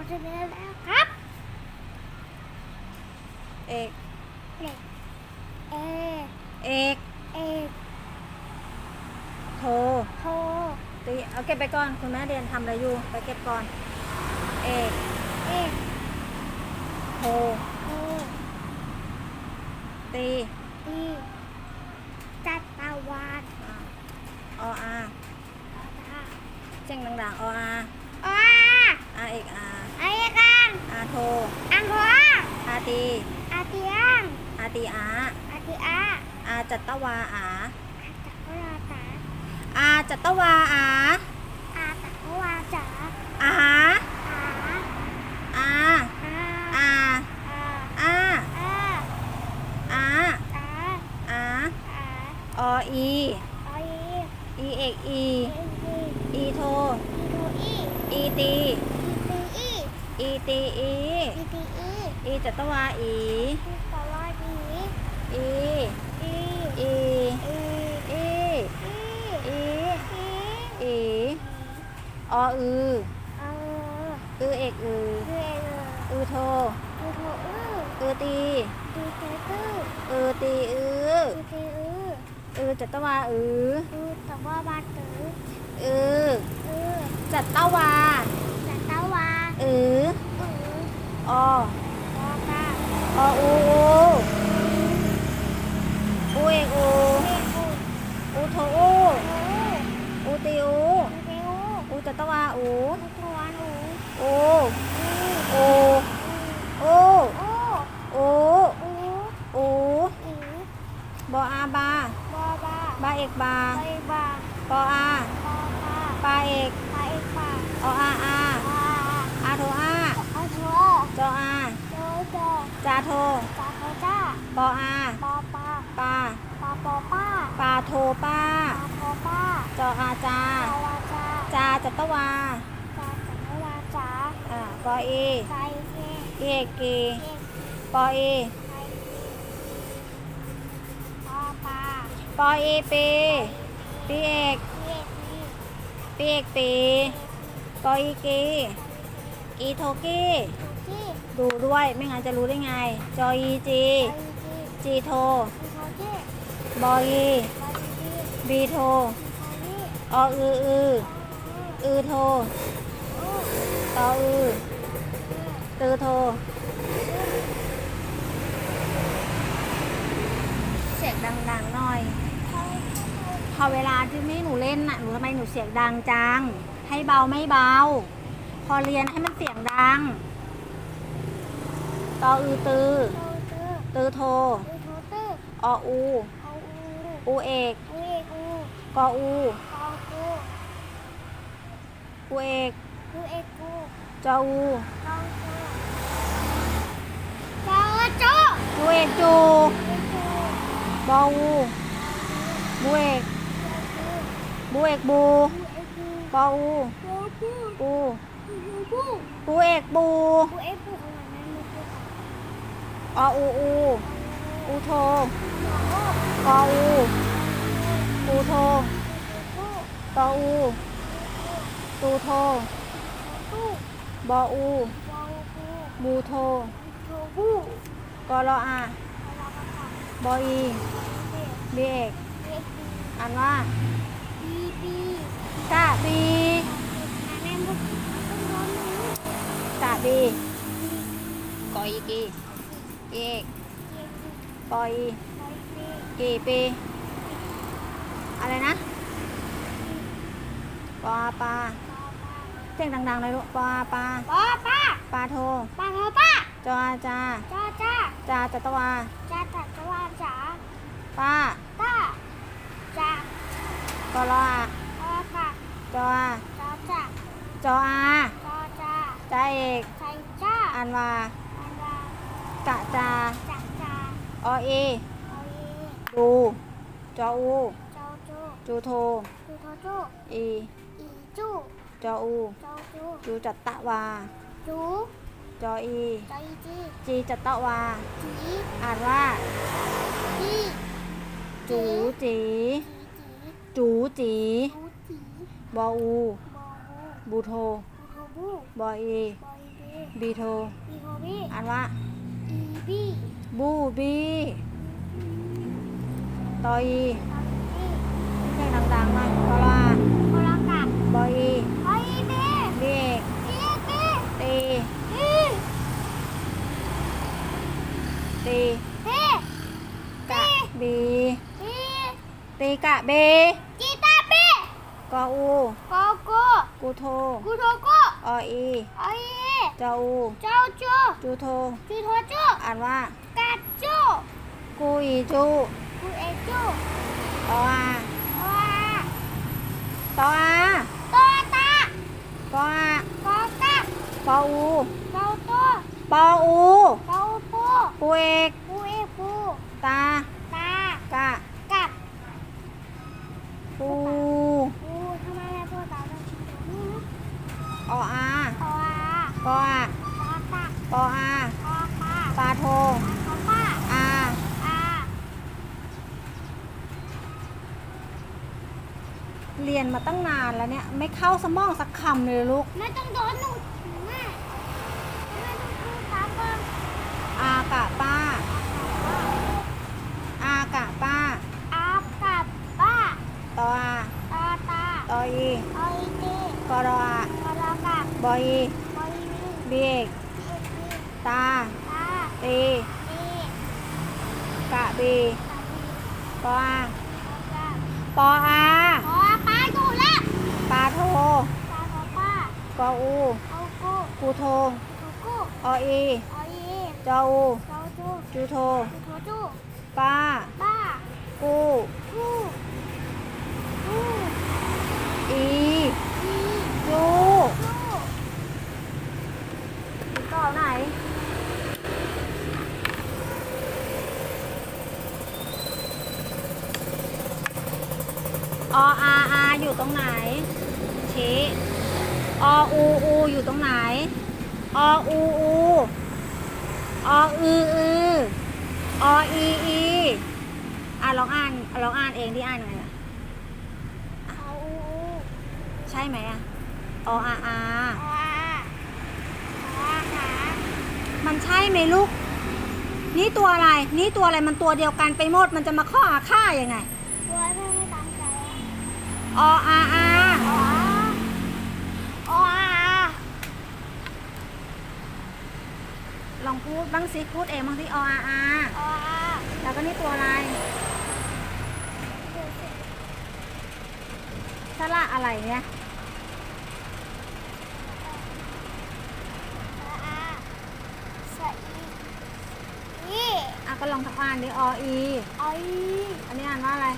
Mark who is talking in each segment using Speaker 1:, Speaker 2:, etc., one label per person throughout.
Speaker 1: อจะเรียนแล้วครับ
Speaker 2: เอก
Speaker 1: เด็กเอ
Speaker 2: เอก
Speaker 1: เอก
Speaker 2: โทร
Speaker 1: โทร
Speaker 2: ตีเอาเก็บไปก่อน คุณแม่เรียนทำอะไรอยู่ ไปเก็บก่อน เอก
Speaker 1: เอก
Speaker 2: โทร
Speaker 1: โทร
Speaker 2: ตี
Speaker 1: ตีจัตตาวาน
Speaker 2: อ่าออา
Speaker 1: ตา
Speaker 2: เสียงดังๆออา
Speaker 1: อ้า
Speaker 2: อาเอกอา
Speaker 1: ไอา
Speaker 2: โท
Speaker 1: อังโท
Speaker 2: อาตี
Speaker 1: อาติอัง
Speaker 2: อาตีอา
Speaker 1: อาตีอา
Speaker 2: อาจัตตวาอา
Speaker 1: อาตะวาตา
Speaker 2: อาจัตตวาอา
Speaker 1: อาจัตตวาจา
Speaker 2: อาหา
Speaker 1: อา
Speaker 2: อา
Speaker 1: อา
Speaker 2: อา
Speaker 1: อา
Speaker 2: อา
Speaker 1: อา
Speaker 2: อา
Speaker 1: อา
Speaker 2: อา อาอ
Speaker 1: อี โอย
Speaker 2: อีเอกอี
Speaker 1: เอ็นดี
Speaker 2: อีโท
Speaker 1: อีโดอี
Speaker 2: อีตี
Speaker 1: อีตีอี
Speaker 2: อีตีอี
Speaker 1: อีอีตีอี
Speaker 2: อีจัตวาอี
Speaker 1: อีตะวาดี
Speaker 2: อี
Speaker 1: อี
Speaker 2: อี
Speaker 1: อี
Speaker 2: อี
Speaker 1: อี
Speaker 2: อี
Speaker 1: อี
Speaker 2: อีออือ
Speaker 1: เออ
Speaker 2: อือเอกอือ
Speaker 1: คือเออ
Speaker 2: อือโท
Speaker 1: คือโทอือ
Speaker 2: อือตี
Speaker 1: ดีเตตื้อ
Speaker 2: อือตีอือ
Speaker 1: ดีเตอือ
Speaker 2: อือจัตวาอือ
Speaker 1: อือตะวาบาตือ
Speaker 2: อือ
Speaker 1: อือ
Speaker 2: จัตวา
Speaker 1: จัตตาวา
Speaker 2: อือ
Speaker 1: อือ
Speaker 2: อ
Speaker 1: ตอต 아, 오, 오.
Speaker 2: 오에고.
Speaker 1: 오더
Speaker 2: 오. ตวาจา
Speaker 1: สังวาจ๋า
Speaker 2: อ่าปอเอ
Speaker 1: ใจเก
Speaker 2: เอกกี
Speaker 1: เก
Speaker 2: ปอเอ
Speaker 1: ใจปอปา
Speaker 2: ปอเอเปปีเอก
Speaker 1: เกกี
Speaker 2: ปีเอกปีปออีกีอีโทกี
Speaker 1: กี
Speaker 2: ดูด้วยไม่งั้นจะรู้ได้ไง จออีจี
Speaker 1: ใจกี
Speaker 2: จีโท
Speaker 1: อีโคเก
Speaker 2: บออี
Speaker 1: บาดีดี
Speaker 2: บีโท
Speaker 1: อีโคนี่
Speaker 2: ออืออือ อือโท
Speaker 1: อู้
Speaker 2: ตออือตือโท เสียงดังๆหน่อย พอเวลาที่ไม่หนูเล่นน่ะหนูทำไมหนูเสียงดังจัง ให้เบาไม่เบา พอเรียนให้มันเสียงดัง ตออือตือ
Speaker 1: โตตื้อ
Speaker 2: ตือโท
Speaker 1: อีโทตื้อ
Speaker 2: ออู
Speaker 1: เอาอู
Speaker 2: อูเอก
Speaker 1: อูเอกอู
Speaker 2: กออู
Speaker 1: กู
Speaker 2: เอก
Speaker 1: กูเอกกู
Speaker 2: จาอู
Speaker 1: จาอูจ
Speaker 2: อจูกู
Speaker 1: เอกจู
Speaker 2: บออูบูเอกบูเอกบูปออู
Speaker 1: บูกู
Speaker 2: เอกบู
Speaker 1: อูอู
Speaker 2: อูโท
Speaker 1: ปอ
Speaker 2: อูอูโทตออู ตูโท
Speaker 1: กู
Speaker 2: บออู
Speaker 1: บอกู
Speaker 2: บูโท
Speaker 1: กูกู
Speaker 2: กอรออา
Speaker 1: เราประกาศ
Speaker 2: บออี
Speaker 1: เด็ก
Speaker 2: บีเอก
Speaker 1: เด็กดี
Speaker 2: อ่านว่า
Speaker 1: บีบี
Speaker 2: กะบี
Speaker 1: อันนั้นบุกต้องร้อนหนู
Speaker 2: กะบีกออีกีเอก
Speaker 1: เด็กดี
Speaker 2: ปออี
Speaker 1: ไปบี
Speaker 2: กีปีอะไรนะ ปอปลา
Speaker 1: ปอปา
Speaker 2: เสียงดังๆเลยลูกปอปลา
Speaker 1: ปอป้า
Speaker 2: ปลาโท
Speaker 1: ปาโทป้า
Speaker 2: จออาจา
Speaker 1: จ้าจ้า
Speaker 2: จาจัตวา
Speaker 1: จ้าจัดจวาจ๋า
Speaker 2: ป้า
Speaker 1: ต้าจ้าก
Speaker 2: อรออา
Speaker 1: ปอค่ะ
Speaker 2: จออา
Speaker 1: จ้าจ้า
Speaker 2: จออา
Speaker 1: จ้าจ้า
Speaker 2: จาเอก
Speaker 1: ใจจ้า
Speaker 2: อันวา
Speaker 1: อันดากะ
Speaker 2: จา
Speaker 1: จักจ้า
Speaker 2: อเอ
Speaker 1: เอาเอ
Speaker 2: ดูจออู
Speaker 1: เจ้าจู
Speaker 2: จูโท
Speaker 1: จูโทจู
Speaker 2: อี
Speaker 1: อีจู
Speaker 2: จออู
Speaker 1: เจ้าจู
Speaker 2: จูจัตตะวา
Speaker 1: จู
Speaker 2: จออี
Speaker 1: ใจจี
Speaker 2: จีจัตตะวา
Speaker 1: จี
Speaker 2: อ่านว่า
Speaker 1: จี
Speaker 2: จูจี
Speaker 1: จีจี
Speaker 2: จูจี
Speaker 1: จูจี
Speaker 2: บออู
Speaker 1: บอ
Speaker 2: บูโท
Speaker 1: บูบูทูบู
Speaker 2: บออี
Speaker 1: บอยเบ
Speaker 2: บีโท
Speaker 1: บีโทบี
Speaker 2: อ่านว่า
Speaker 1: อีบี
Speaker 2: บูบีตออี
Speaker 1: ตอนนี้
Speaker 2: เพลงดังๆหน่อยเพราะว่า
Speaker 1: โทรศัพท์
Speaker 2: บออี
Speaker 1: ไอบี
Speaker 2: เด็ก
Speaker 1: อีบี
Speaker 2: ตี
Speaker 1: อี
Speaker 2: ตี
Speaker 1: บี
Speaker 2: กะบี
Speaker 1: บี
Speaker 2: ตี กะเบ
Speaker 1: จีตาบี
Speaker 2: กออู
Speaker 1: โกโก้
Speaker 2: กูโท
Speaker 1: กูโทโก้
Speaker 2: ออี
Speaker 1: ไอ
Speaker 2: จออู
Speaker 1: เจ้าจู
Speaker 2: จูโท
Speaker 1: จูโทจู
Speaker 2: อ่านว่า
Speaker 1: กัดจู
Speaker 2: กูอีจู
Speaker 1: กูเอจู
Speaker 2: ตออา
Speaker 1: ว้า
Speaker 2: ตออา
Speaker 1: ตัวตาก
Speaker 2: ออา
Speaker 1: กอกัก
Speaker 2: ปออู
Speaker 1: เกาตัว
Speaker 2: ปออู
Speaker 1: เกาปู
Speaker 2: ปูเอก
Speaker 1: ปูเอปู
Speaker 2: ตา
Speaker 1: ตากะ กัด
Speaker 2: ปู
Speaker 1: ปูทำไมแม่ตัวตาต้องชี้ตรงนี้นะ
Speaker 2: ออา
Speaker 1: ออาก
Speaker 2: ออา
Speaker 1: ตาตา
Speaker 2: ปออา
Speaker 1: ออปา
Speaker 2: ปาโท
Speaker 1: ปาป้า
Speaker 2: อา
Speaker 1: อา
Speaker 2: เรียนมาตั้งนานแล้วเนี่ย ไม่เข้าสมองสักคำเลยลูก
Speaker 1: ไม่ต้องโดนหนูแม่แม่ต้องพูดตามก่อน
Speaker 2: อากะป้า อากะป้า
Speaker 1: อากับป้า
Speaker 2: ตออา
Speaker 1: ตาตา
Speaker 2: ตออี
Speaker 1: ไอเด
Speaker 2: กอรออาก
Speaker 1: อลากับบ
Speaker 2: ออี
Speaker 1: บอยมี
Speaker 2: เบีเอกตา
Speaker 1: ตา
Speaker 2: ตี
Speaker 1: ดี
Speaker 2: กะบี
Speaker 1: ตาดี
Speaker 2: ปออา
Speaker 1: ตา
Speaker 2: ปออา
Speaker 1: พอป้าดูแล้ว
Speaker 2: ปาโท
Speaker 1: ตาของป้า ก
Speaker 2: ออู
Speaker 1: เอากู
Speaker 2: กูโท
Speaker 1: กูกู
Speaker 2: ออี
Speaker 1: ไอเอ
Speaker 2: จออู
Speaker 1: เจ้าจู
Speaker 2: จูโท
Speaker 1: จูโทจู
Speaker 2: ป้า
Speaker 1: ป้า
Speaker 2: กู
Speaker 1: กูกู
Speaker 2: อี
Speaker 1: อี
Speaker 2: จู
Speaker 1: จู
Speaker 2: ต่อไหนออาอาอยู่ตรงไหนชี้ ออูอูอยู่ตรงไหน ออูอูออืออือออีอีอะลองอ่านลองอ่านเองที่อ่านยังไงอะ
Speaker 1: เอาอู
Speaker 2: ใช่ไหมอะออาอา
Speaker 1: อาอาหา
Speaker 2: มันใช่ไหมลูก นี่ตัวอะไร นี่ตัวอะไรมันตัวเดียวกันไปหมด มันจะมาข้อหาค่ายังไง
Speaker 1: ตัวไม่ไม่ตั้งใจ
Speaker 2: ออาอา
Speaker 1: อ๋ออ๋ออา
Speaker 2: ล องพูดบ้างสิพูดเองบ้างสิออาอา
Speaker 1: อ๋ออา
Speaker 2: แล้วก็นี่ตัวอะไรสระอะไรเนี่ย
Speaker 1: อาสะอีอี
Speaker 2: อะก็ลองทักอ่านดิออี
Speaker 1: ไอ
Speaker 2: อันนี้อ่านว่าอะไร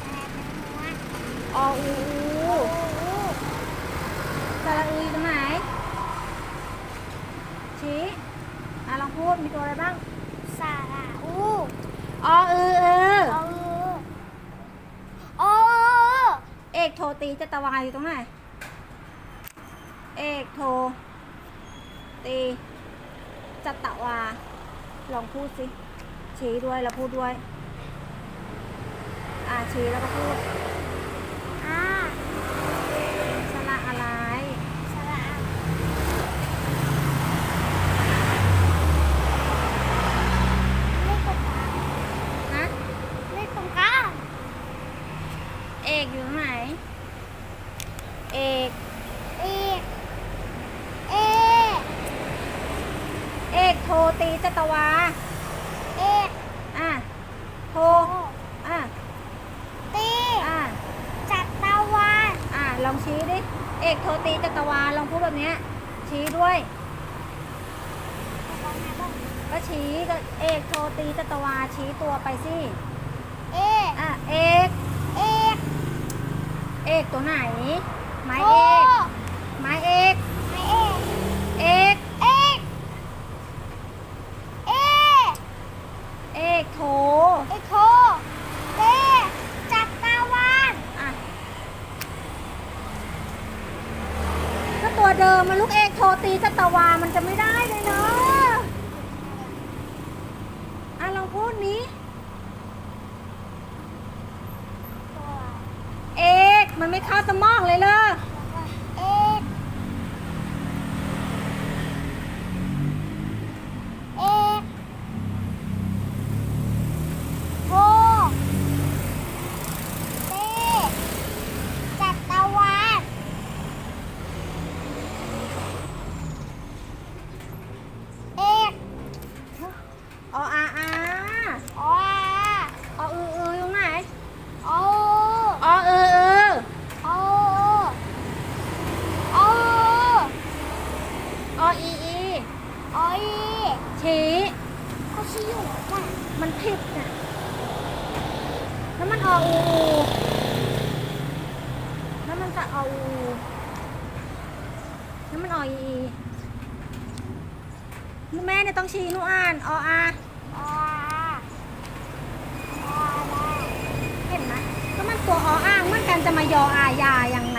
Speaker 1: แม่เป็นหัว
Speaker 2: ออูอู
Speaker 1: อู
Speaker 2: สระอืออยู่ตรงไหน ชี้อะลองพูดมีตัวอะไรบ้าง
Speaker 1: สาระอู
Speaker 2: ออืออือ
Speaker 1: เอาโอ้
Speaker 2: เอกโทตีจตวาอยู่ตรงไหน เอกโทตีจตวา ลองพูดสิ ชี้ด้วยแล้วพูดด้วย อ่าชี้แล้วก็พูด
Speaker 1: อา
Speaker 2: สระอะไร
Speaker 1: สาระเลขตรงกลาง
Speaker 2: นะ
Speaker 1: เลขตรงกลาง
Speaker 2: เอกอยู่ตรงไหน เอก
Speaker 1: เอกเอ
Speaker 2: เอกโท ตีจตวา
Speaker 1: เอก
Speaker 2: อะโท
Speaker 1: โอ
Speaker 2: อะ
Speaker 1: ตี
Speaker 2: อะ
Speaker 1: จัตตาวา
Speaker 2: อะลองชี้ดิ เอกโทตีจตวา ลองพูดแบบเนี้ย ชี้ด้วย ก็ชี้ก็เอกโทตีจตวา ชี้ตัวไปสิ
Speaker 1: เอ
Speaker 2: อะ เอก
Speaker 1: เอก
Speaker 2: เอกตัวไหน ไม้
Speaker 1: โอ
Speaker 2: เอก ไม้เอก
Speaker 1: ไม่เอก
Speaker 2: เอก
Speaker 1: เอกเอ
Speaker 2: เอกโท
Speaker 1: เอกโทเตจัตตาวา
Speaker 2: อะ ก็ตัว เดิมมันลูกเอกโทรตีจตวามันจะไม่ได้เลยเนาะอะลองพูดนี้ เอกมันไม่เข้าสมองเลยเลย แล้วมันออูอูแล้วมันจะออูอูแล้วมันออีอีแม่เนี่ยต้องชี้นูอ่านออา
Speaker 1: ออออ
Speaker 2: เห็นไหมก็มันตัวออ่างเมือนกันจะมายออายาง